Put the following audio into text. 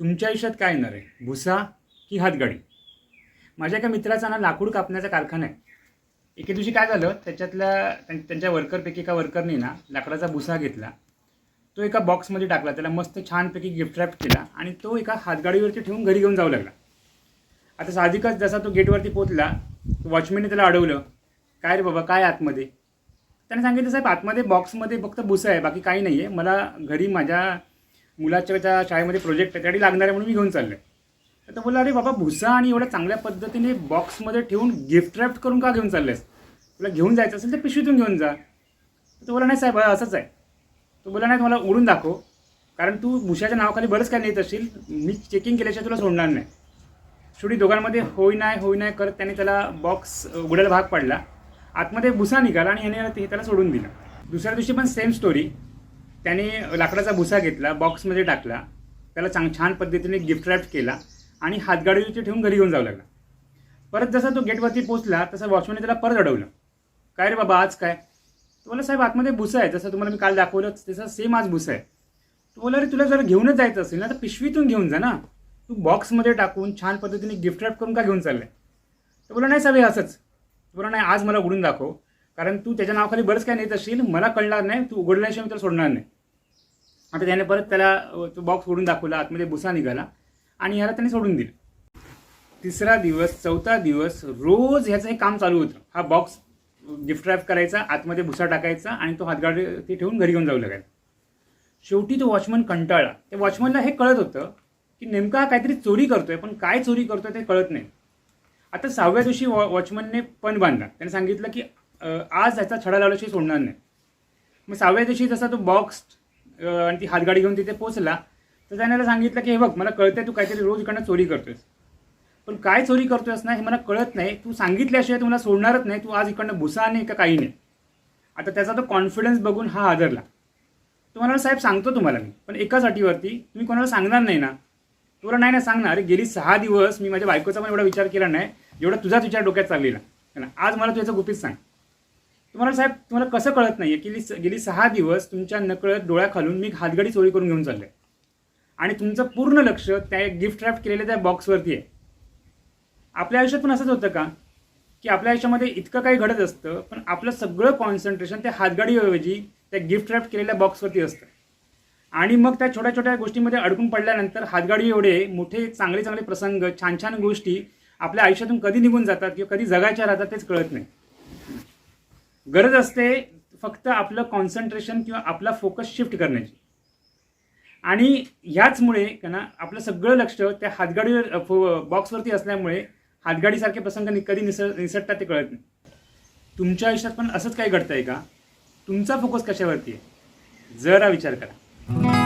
तुमच्या आयुष्यात काय येणार आहे? भुसा की हातगाडी? माझ्या एका मित्राचा ना लाकूड कापण्याचा कारखाना आहे. एके दिवशी काय झालं त्याच्यातल्या त्यां- त्यांच्या वर्करपैकी एका वर्करने ना लाकडाचा भुसा घेतला. तो एका बॉक्समध्ये टाकला त्याला मस्त छानपैकी गिफ्ट रॅप केला आणि तो एका हातगाडीवरती ठेवून घरी घेऊन जाऊ लागला. आता साहजिकच जसा तो गेटवरती पोचला वॉचमॅनने त्याला अडवलं काय रे बाबा काय आतमध्ये? त्याने सांगितलं साहेब आतमध्ये बॉक्समध्ये फक्त भुसा आहे बाकी काही नाही आहे मला घरी माझ्या मुलाच्या त्या शाळेमध्ये प्रोजेक्ट आहे त्यासाठी लागणार आहे म्हणून मी घेऊन चाललं आहे तर तो बोलला अरे बाबा भुसा आणि एवढ्या चांगल्या पद्धतीने बॉक्समध्ये ठेवून गिफ्ट रॅप्ट करून का घेऊन चाललेस? तुला घेऊन जायचं असेल तर पिशवीतून घेऊन जा. तो बोला नाही साहेब असंच आहे. तो बोला नाही मला उडून दाखव कारण तू भुशाच्या नावाखाली बरंच काय नेत असशील. मी चेकिंग केल्याशिवाय तुला सोडणार नाही. शेवटी दोघांमध्ये होई नाही होई नाही करत त्याने त्याला बॉक्स उघडायला भाग पडला. आतमध्ये भुसा निघाला आणि ह्याने ते त्याला सोडून दिलं. दुसऱ्या दिवशी पण सेम स्टोरी त्याने लाकडाचा भुसा घेतला बॉक्समध्ये टाकला त्याला चांग छान पद्धतीने गिफ्ट रॅप केला आणि हातगाडीवरती ठेवून घरी घेऊन जाऊ लागला. परत जसा तो गेटवरती पोचला तसं वॉचमॅनने त्याला परत अडवलं. काय रे बाबा आज काय? तो बोला साहेब आतमध्ये भुसा आहे. जसं तुम्हाला मी काल दाखवलं तसं सेम आज भुसा आहे. तो बोला रे तुला जर घेऊनच जायचं असेल ना तर पिशवीतून घेऊन जा ना. तू बॉक्समध्ये टाकून छान पद्धतीने गिफ्ट रॅप करून का घेऊन चाललाय? तो बोला नाही साहेब असंच. तो बोला नाही आज मला उघडून दाखव. कारण तू त्याच्या नावाखाली बरंच काय नेत असशील मला कळणार नाही तू उघडल्याशिवाय मी तर सोडणार नाही. आता त्याने परत त्याला तो बॉक्स उघडून दाखवला आतमध्ये भुसा निघाला आणि ह्याला त्याने सोडून दिलं. तिसरा दिवस चौथा दिवस रोज ह्याचं हे काम चालू होतं. हा बॉक्स गिफ्ट रॅप करायचा आतमध्ये भुसा टाकायचा आणि तो हातगाडी ते ठेवून घरी घेऊन जाऊ लागायचा. शेवटी तो वॉचमन कंटाळला. त्या वॉचमनला हे कळत होतं की नेमका हा काहीतरी चोरी करतोय पण काय चोरी करतोय ते कळत नाही. आता सहाव्या दिवशी वॉ वॉचमनने पण बांधला. त्याने सांगितलं की आज त्याचा छडा लावल्याशिवाय सोडणार नाही. मग सहाव्या दिवशी जसा तो बॉक्स आणि ती हातगाडी घेऊन तिथे पोचला तर त्याने त्याला सांगितलं की हे बघ मला कळतंय तू काहीतरी रोज इकडनं चोरी करतोयस. पण काय चोरी करतोयस ना हे मला कळत नाही. तू सांगितल्याशिवाय तुम्हाला सोडणारच नाही. तू आज इकडनं भुसा नाही का काही नाही. आता त्याचा तो कॉन्फिडन्स बघून हा हादरला. तो म्हणाला साहेब सांगतो तुम्हाला मी पण एकाच अटीवरती तुम्ही कोणाला सांगणार नाही ना? तुला नाही ना सांगणार. अरे गेली सहा दिवस मी माझ्या बायकोचा पण एवढा विचार केला नाही जेवढा तुझाच विचार डोक्यात चाललेला. आज मला तुझ्याचं गुपित सांग. तुम्हाला साहेब तुम्हाला कसं कळत नाही गेली गेली सहा दिवस तुमच्या नकळत डोळ्याखालून मी हातगाडी चोरी करून घेऊन चालले आणि तुमचं पूर्ण लक्ष त्या गिफ्ट रॅप केलेल्या त्या बॉक्सवरती आहे. आपल्या आयुष्यात पण असंच होतं का? की आपल्या आयुष्यामध्ये इतकं काही घडत असतं पण आपलं सगळं कॉन्सन्ट्रेशन त्या हातगाडीऐवजी त्या गिफ्ट रॅप केलेल्या बॉक्सवरती असतं. आणि मग त्या छोट्या छोट्या गोष्टींमध्ये अडकून पडल्यानंतर हातगाडी एवढे मोठे चांगले चांगले प्रसंग छान छान गोष्टी आपल्या आयुष्यातून कधी निघून जातात किंवा कधी जगायच्या राहतात तेच कळत नाही. गरज असते फक्त आपलं कॉन्सन्ट्रेशन किंवा आपला फोकस शिफ्ट करण्याची. आणि ह्याचमुळे ना आपलं सगळं लक्ष त्या हातगाडीवर बॉक्सवरती असल्यामुळे हातगाडीसारखे प्रसंग नि- कधी निस निसटतात ते कळत नाही. तुमच्या आयुष्यात पण असंच काही घडतंय का? तुमचा फोकस कशावरती आहे? जरा विचार करा.